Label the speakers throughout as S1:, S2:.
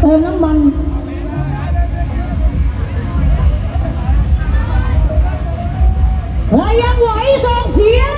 S1: เติมน้ำมันไรยังไหวส่งเสียง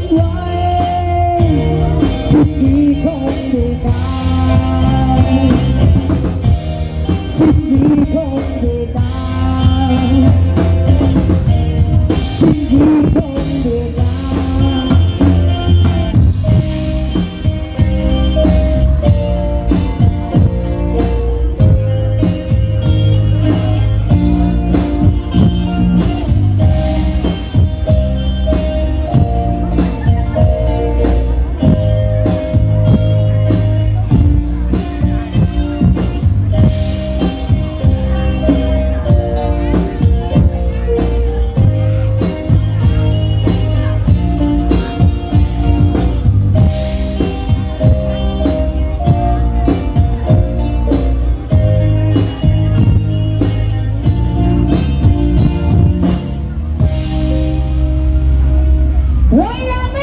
S1: ดไว้
S2: นี้องดวงตาสุดดีของดวงตาสุดดีของ